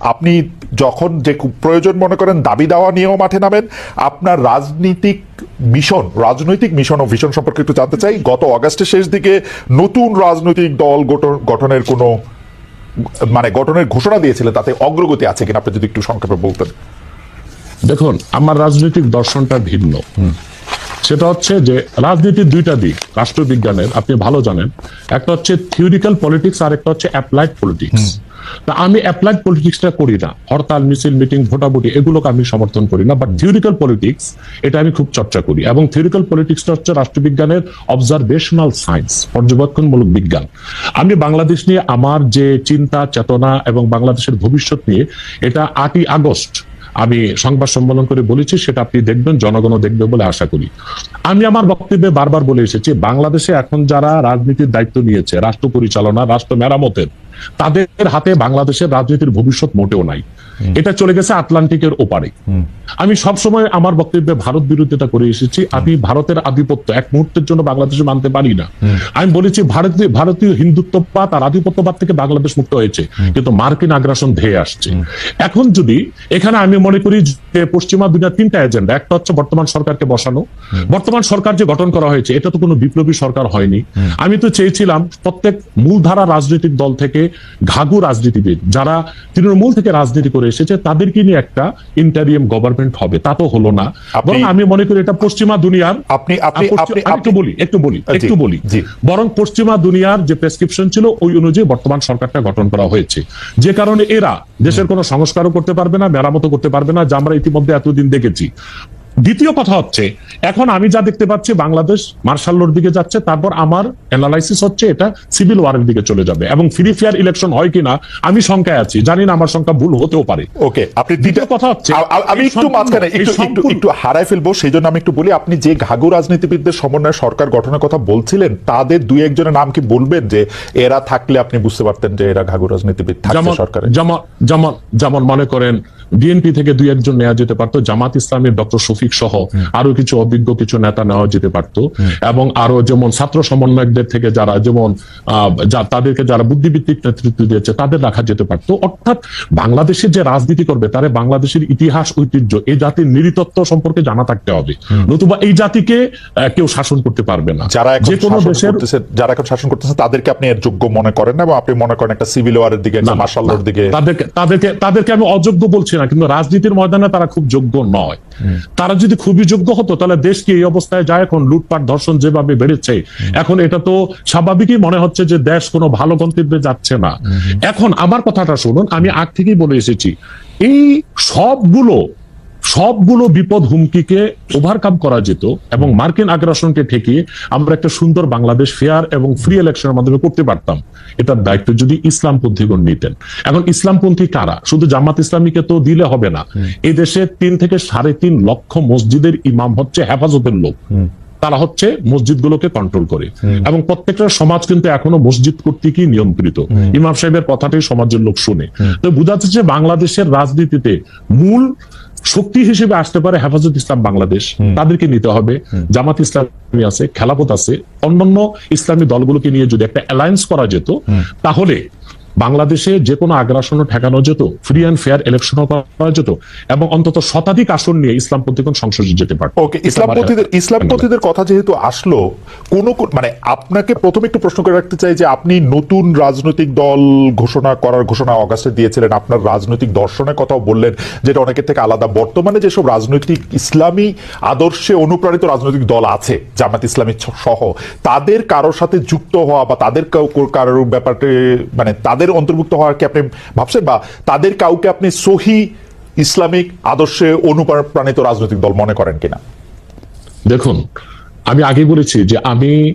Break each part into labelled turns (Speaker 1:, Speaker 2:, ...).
Speaker 1: আপনি যখন যে প্রয়োজন মনে করেন দাবি দেওয়া নিয়েও মাঠে নামেন আপনার রাজনীতিক মিশন রাজনৈতিক মিশন ও ভিশন সম্পর্কে একটু জানতে চাই। গত অগাস্টের শেষ দিকে নতুন রাজনৈতিক দল গঠন- গঠনের কোনো মানে গঠনের ঘোষণা দিয়েছিলেন তাতে অগ্রগতি আছে কিনা আপনি যদি একটু সংক্ষেপে বলতেন।
Speaker 2: দেখুন আমার রাজনৈতিক দর্শনটা ভিন্ন। সেটা হচ্ছে যে রাজনীতির দুইটা দিক রাষ্ট্রবিজ্ঞানের আপনি ভালো জানেন। একটা হচ্ছে থিওরিক্যাল পলিটিক্স আর একটা হচ্ছে অ্যাপ্লাইড পলিটিক্স তা আমি অ্যাপ্লাইড পলিটিক্সটা করি না। হরতাল, মিছিল মিটিং ভোটাভুটি, এগুলোকে আমি সমর্থন করি না। বাট থিওরিক্যাল পলিটিক্স এটা আমি খুব চর্চা করি। এবং থিওরিক্যাল পলিটিক্সটা হচ্ছে রাষ্ট্রবিজ্ঞানের অবজারভেশনাল সায়েন্স পর্যবেক্ষণমূলক বিজ্ঞান। আমি বাংলাদেশ নিয়ে আমার যে চিন্তা, চেতনা এবং বাংলাদেশের ভবিষ্যৎ নিয়ে, এটা আটই আগস্ট আমি সংবাদ সম্মেলন করে বলেছি, সেটা আপনি দেখবেন, জনগণও দেখবে বলে আশা করি। আমি আমার বক্তব্যে বারবার বলে এসেছি, বাংলাদেশে এখন যারা রাজনীতির দায়িত্ব নিয়েছে, রাষ্ট্র পরিচালনা, রাষ্ট্র মেরামতের তাদের হাতে বাংলাদেশের রাজনীতির ভবিষ্যৎ মোটেও নাই। এটা চলে গেছে আটলান্টিকের ওপারে। আমি সব সময় আমার বক্তব্যে ভারত বিরোধিতা করে এসেছি। আমি ভারতের আধিপত্য এক মুহূর্তের জন্য বাংলাদেশে মানতে পারি না। আমি বলেছি ভারতীয় ভারতীয় হিন্দুত্ববাদ আর আধিপত্যবাদ থেকে বাংলাদেশ মুক্ত হয়েছে। কিন্তু মার্কিন আগ্রাসন ধেয়ে আসছে। এখন যদি এখানে আমি মনে করি যে পশ্চিমা দুনিয়ার তিনটা এজেন্ডা একটা হচ্ছে বর্তমান সরকারকে বসানো। বর্তমান সরকার যে গঠন করা হয়েছে এটা তো কোনো বিপ্লবী সরকার হয়নি। আমি তো চেয়েছিলাম প্রত্যেক মূলধারা রাজনৈতিক দল থেকে ঘাগু রাজনীতিবিদ যারা তৃণমূল থেকে রাজনীতি করে এসেছে তাদেরকে নিয়ে একটা ইন্টারিয়াম গভর্নমেন্ট হবে। তা তো হলো না। বরং আমি মনে করি এটা পশ্চিমা দুনিয়ার
Speaker 1: আপনি
Speaker 2: একটু বলি একটু বলি একটু বলি। বরং পশ্চিমা দুনিয়ার যে প্রেসক্রিপশন ছিল ওই অনুযায়ী বর্তমান সরকারটা গঠন করা হয়েছে। যে কারণে এরা দেশের কোনো সংস্কারও করতে পারবে না মেরামতও করতে পারবে না যা আমরা ইতিমধ্যে এতদিন দেখেছি। দ্বিতীয় কথা হচ্ছে এখন আমি যা দেখতে পাচ্ছি বাংলাদেশ মার্শাল্লোর দিকে যাচ্ছে তারপর আমার অ্যানালাইসিস হচ্ছে এটা সিভিল ওয়ারের দিকে চলে যাবে এবং ফ্রি ফেয়ার ইলেকশন হয় কিনা আমি শঙ্কায় আছি। জানি না আমার সংখ্যা ভুল হতেও পারে।
Speaker 1: ওকে আপনি
Speaker 2: দ্বিতীয় কথা হচ্ছে,
Speaker 1: আমি একটু মাঝখানে একটু একটু হারাই ফেলব সেই জন্য আমি একটু বলি আপনি যে ঘাগু রাজনীতিবিদদের সমন্বয়ে সরকার গঠনের কথা বলছিলেন তাদের দুই একজনের নাম কি বলবেন যে এরা থাকলে আপনি বুঝতে পারতেন যে এরা ঘাগু রাজনীতিবিদ থাকছে
Speaker 2: যেমন
Speaker 1: সরকারে
Speaker 2: যেমন যেমন যেমন মনে করেন বিএনপি থেকে দুই একজন নেওয়া যেতে পারতো জামাত ইসলামের ডক্টর শফিক সহ আরও কিছু অভিজ্ঞ কিছু নেতা নেওয়া যেতে পারতো। এবং আরও যেমন ছাত্র সমন্বয়কদের থেকে যারা যেমন তাদেরকে যারা বুদ্ধিভিত্তিক নেতৃত্ব দিয়েছে তাদের রাখা যেতে পারতো। অর্থাৎ বাংলাদেশের যে রাজনীতি করবে তারে বাংলাদেশের ইতিহাস ঐতিহ্য এই জাতির নৃতত্ব সম্পর্কে জানা থাকতে হবে। নতুবা এই জাতিকে কেউ শাসন করতে পারবে না।
Speaker 1: যারা
Speaker 2: যে কোনো দেশের
Speaker 1: যারা এখন শাসন করতেছে তাদেরকে আপনি এর যোগ্য মনে করেন না এবং আপনি মনে করেন একটা সিভিল ওয়ারের দিকে মার্শাল্লোর দিকে।
Speaker 2: তাদেরকে তাদেরকে তাদেরকে আমি অযোগ্য বলছি না কিন্তু রাজনীতির ময়দানে তারা খুব যোগ্য নয়। তারা যদি খুবই যোগ্য হতো তাহলে দেশ কি এই অবস্থায় যায় এখন? লুটপাট ধর্ষণ যেভাবে বেড়েছে এখন এটা তো স্বাভাবিকই মনে হচ্ছে যে দেশ কোনো ভালো গন্তব্যে যাচ্ছে না। এখন আমার কথাটা শুনুন আমি আগ থেকেই বলে এসেছি এই সবগুলো সবগুলো বিপদ হুমকিকে ওভারকাম করা যেত এবং মার্কিন আগ্রাসনকে ঠেকিয়ে আমরা একটা সুন্দর বাংলাদেশ ফেয়ার এবং ফ্রি ইলেকশনের মাধ্যমে করতে পারতাম। এটার দায়িত্ব যদি ইসলামপন্থীগণ নিতেন। এখন ইসলামপন্থী কারা? শুধু জামাত ইসলামীকে তো দিলে হবে না। এই দেশে তিন থেকে সাড়ে তিন লক্ষ মসজিদের ইমাম হচ্ছে হেফাজতের লোক। তারা হচ্ছে মসজিদগুলোকে কন্ট্রোল করে। এবং প্রত্যেকটা সমাজ কিন্তু এখনও মসজিদ কর্তৃকই নিয়ন্ত্রিত। ইমাম সাহেবের কথাটাই সমাজের লোক শুনে। তো বোঝা যাচ্ছে যে বাংলাদেশের রাজনীতিতে মূল শক্তি হিসেবে আসতে পারে হেফাজত ইসলাম বাংলাদেশ। তাদেরকে নিতে হবে। জামাত ইসলামী আছে খেলাপথ আছে অন্যান্য ইসলামী দলগুলোকে নিয়ে যদি একটা অ্যালায়েন্স করা যেত তাহলে বাংলাদেশে যে কোনো আগ্রাসনও ঠেকানো যেত ফ্রি অ্যান্ড ফেয়ার ইলেকশনও করা যেত এবং অন্তত শতাধিক আসন নিয়ে ইসলামপন্থীগণ সংসদে যেতে পারত।
Speaker 1: ওকে
Speaker 2: এটা আমার-
Speaker 1: ইসলামপন্থীদের ইসলামপন্থীদের কথা যেহেতু আসলো কোন কোন- মানে আপনাকে প্রথমে একটু প্রশ্ন করে রাখতে চাই যে আপনি নতুন রাজনৈতিক দল ঘোষণা করার ঘোষণা অগাস্টে দিয়েছিলেন আপনার রাজনৈতিক দর্শনের কথাও বললেন যেটা অনেকের থেকে আলাদা। বর্তমানে যেসব রাজনৈতিক ইসলামী আদর্শে অনুপ্রাণিত রাজনৈতিক দল আছে জামাত ইসলামী সহ তাদের কারোর সাথে যুক্ত হওয়া বা তাদের কারোর ব্যাপারে মানে তাদের অন্তর্ভুক্ত হওয়ার কি আপনি ভাবছেন? বা তাদের কাউকে আপনি সহি ইসলামিক আদর্শে অনুপ্রাণিত রাজনৈতিক দল মনে করেন কিনা?
Speaker 2: দেখুন, আমি আগে বলেছি যে আমি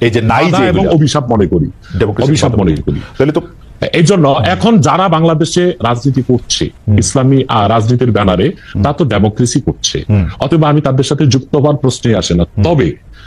Speaker 1: এই যে নাই যে
Speaker 2: এবং অভিশাপ মনে করি। অভিশাপ মনে করি।
Speaker 1: তাহলে তো
Speaker 2: এই জন্য এখন যারা বাংলাদেশে রাজনীতি করছে ইসলামী আহ, রাজনীতির ব্যানারে তা তো ডেমোক্রেসি করছে। অথবা আমি তাদের সাথে যুক্ত হওয়ার প্রশ্নই আসে না। তবে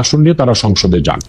Speaker 2: আসন নিয়ে তারা সংসদে যান।